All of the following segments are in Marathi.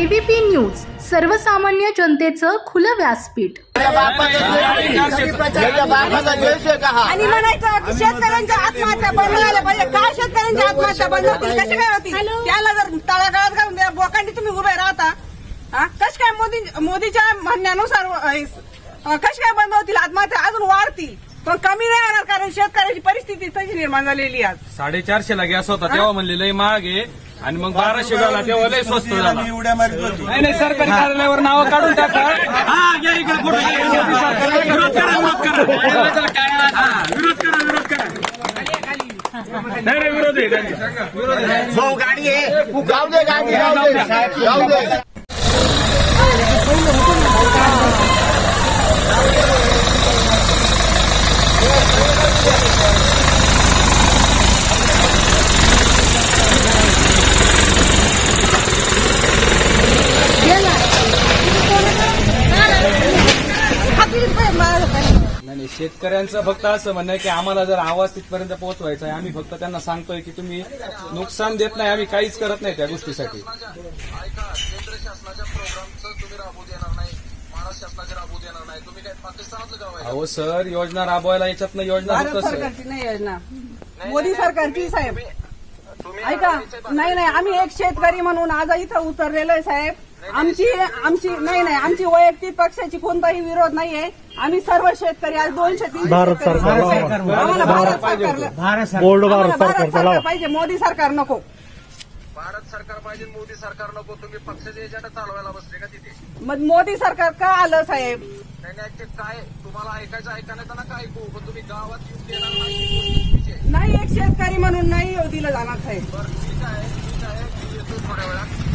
एबीपी न्यूज सर्वसामान्य जनतेचं खुलं व्यासपीठ. का हा आणि म्हणायचं की शेतकऱ्यांच्या आत्महत्या बंद झाल्या पाहिजे. काय शेतकऱ्यांच्या आत्महत्या बंद होतील? कशा काय होतील? त्याला जर तळागाळात घालून द्या बोकांडी तुम्ही उभे राहता. कश काय मोदी मोदीच्या म्हणण्यानुसार कश काय बंद होतील? आत्महत्या अजून वाढतील. पण कमी नाही होणार कारण शेतकऱ्याची परिस्थिती तशी निर्माण झालेली आहे आज. साडेचारशे ला गॅस होता तेव्हा म्हणले लय महाग आहे आणि मग बाराशे झाला तेव्हा लय स्वस्त झाला. नाही नाही सरकारी कार्यालयावर नाव काढून टाका. हा, घ्या इकडे फोटो घ्या. मोदी सरकार- विरोध करा, विरोध करा. हा, विरोध करा, विरोध करा. नाही नाही, विरोध आहे त्यांचा. विरोध आहे. भाऊ गाडी आहे. जाऊ दे गाडी जाऊ दे. जाऊ दे नाही नाही, शेतकऱ्यांचं फक्त असं म्हणणं आहे की आम्हाला जर आवाज तिथपर्यंत पोहोचवायचा आहे आम्ही फक्त त्यांना सांगतोय की तुम्ही नुकसान देत नाही आम्ही काहीच करत नाही त्या गोष्टीसाठी. अहो सर योजना राबवायला याच्यातनं योजना भारत होतं सर सरकारची नाही योजना. मोदी सरकारची साहेब. ऐका नाही नाही आम्ही एक शेतकरी म्हणून आज इथं उतरलेलो आहे साहेब. आमची आमची नाही नाही आमची वैयक्तिक पक्षाची कोणताही विरोध नाहीये. आम्ही सर्व शेतकरी आज दोनशे तीन भारत सरकार आम्हाला भारत सरकारला सरकार लावा. पाहिजे मोदी सरकार नको. भारत सरकार पाहिजे मोदी सरकार नको. तुम्ही पक्षाचे एजंडा चालवायला बसले का तिथे? मग मोदी सरकार का आलं साहेब? नाही नाही ते काय तुम्हाला ऐकायचं ऐकायचं नका ऐकू? पण तुम्ही गावात येऊन देणार नाही ही गोष्ट चुकीची आहे. नाही एक शेतकरी म्हणून नाही दिलं जाणार साहेब. बरं ठीक आहे ठीक आहे. मी येतो थोड्या वेळात.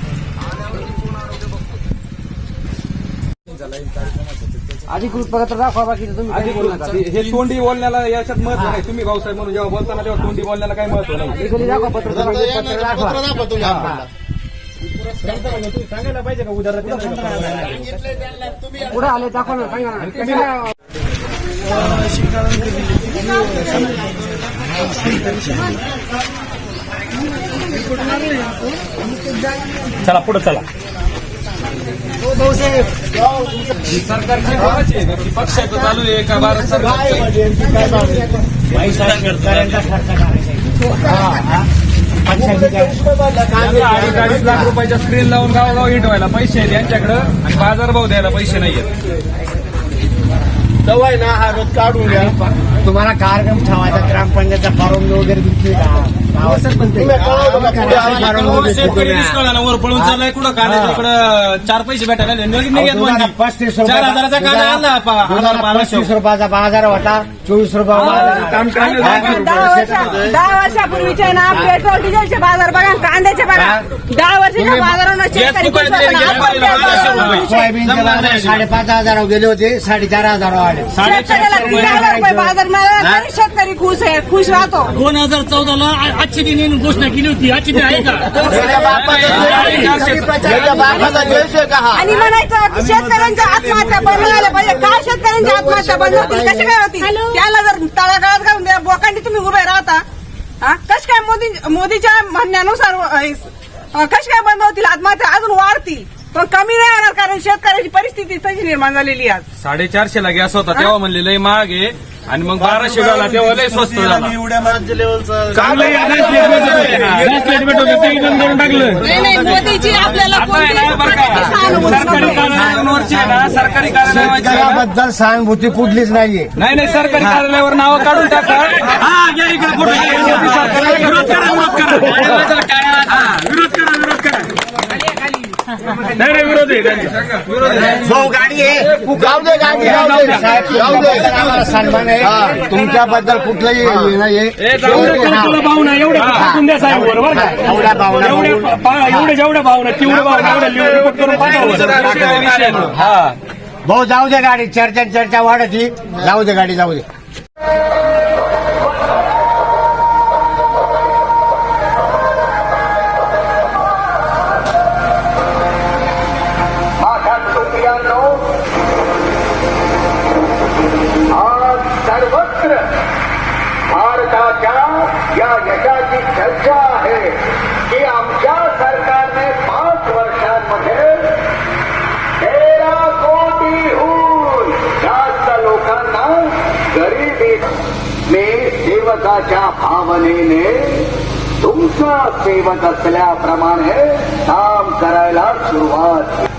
अधिकृत पत्र दाखवा बाकी तुम्ही हे तोंडी बोलण्याला याच्यात महत्त्व नाही. तुम्ही भाऊसाहेब म्हणून जेव्हा बोलताना तेव्हा तोंडी बोलण्याला काही महत्त्व नाही. दाखवा पत्र दाखवा सांगायला पाहिजे का उद्या पुढे आले दाखवा ना सांगा ना. चला पुढे चला. सरकारची आहे का भारत अडीच अडीच लाख रुपयाच्या स्क्रीन लावून गावोगाव हिटवायला पैसे आहेत यांच्याकडं आणि बाजारभाव द्यायला पैसे नाहीयेत सवय ना हा रोज काढून घ्या. तुम्हाला कार्यक्रम ठेवायचा ग्रामपंचायतचा फॉर्म वगैरे दिसते का? शेतकरी वर पळून चाललाय कुठं इकडं चार पैसे भेटायला. पस्तीस चार हजाराचा कांदा आणला हजार पस्तीस रुपयाचा बाजार होता चोवीस रुपये बाजार. दहा वर्षा दहा वर्षापूर्वीचे ना पेट्रोल डिझेलचे बाजार बघा कांद्याचे बघा. दहा वर्षाच्या बाजारानं शेतकरी फुकट खुश दिले, होता. गॅस आपण बाराशे पेट्रोल रुपये. सोयाबीनचे बाजार साडेपाच हजारावर गेले होते साडेचार हजार रुपये. बाजार मिळाला तरी शेतकरी खुश आहे खुश राहतो. दोन हजार चौदाला आजची दिन घोषणा केली होती. आजची दिन आहे का? याच्या बापाचा याच्या बापाचा द्वेष आहे का आणि म्हणायचं की शेतकऱ्यांच्या आत्महत्या बंद झाल्या पाहिजे. काय शेतकऱ्यांच्या आत्महत्या बंद होतील? कशा काय होतील? त्याला जर तळागाळात घालून द्या बोकांडी तुम्ही उभे राहता. हा? कश काय मोदी मोदीच्या म्हणण्यानुसार कश काय बंद होतील? आत्महत्या अजून वाढतील. पण कमी नाही होणार कारण शेतकऱ्याची परिस्थिती तशी निर्माण झालेली आहे आज. साडेचारशे ला गॅस होता तेव्हा म्हणले लय महाग आहे. आणि मग बाराशे झाला तेव्हा लय स्वस्त झाला. नाही नाही मोदीची आपल्याला सरकारी. कार्यालयांवरची आहे ना सरकारी शेतकऱ्याबद्दल सहानुभूती कुठलीच नाहीये. नाही नाही सरकारी कार्यालयावर नाव काढून टाका. हा घ्या इकडे फोटो घ्या. मोदी सरकार विरोध करा विरोध करा विरोध करा विरोध करा नाही नाही विरोध आहे त्यांचा. विरोध आहे भाऊ गाडी आहे. जाऊ दे गाडी जाऊ दे. जाऊ दे. आम्हाला सन्मान आहे. तुमच्याबद्दल कुठलंही हे नाहीये ए, जाऊ दे. तुला भावना एवढे टाकून द्या साहेब वर बरं का? एवढ्या भावना एवढे पा- एवढे जेवढ्या भावना तेवढे भावना एवढ्या रिपोर्ट करून पाठवा हा. भाऊ जाऊ दे गाडी. चर्चा चर्चा वाढती. जाऊ दे गाडी जाऊ दे. देशाच्या या यशाची चर्चा आहे की आमच्या सरकारने पाच वर्षांमध्ये तेरा कोटीहून जास्त लोकांना गरीबी मी सेवकाच्या भावनेने तुमचा सेवक असल्याप्रमाणे काम करायला सुरुवात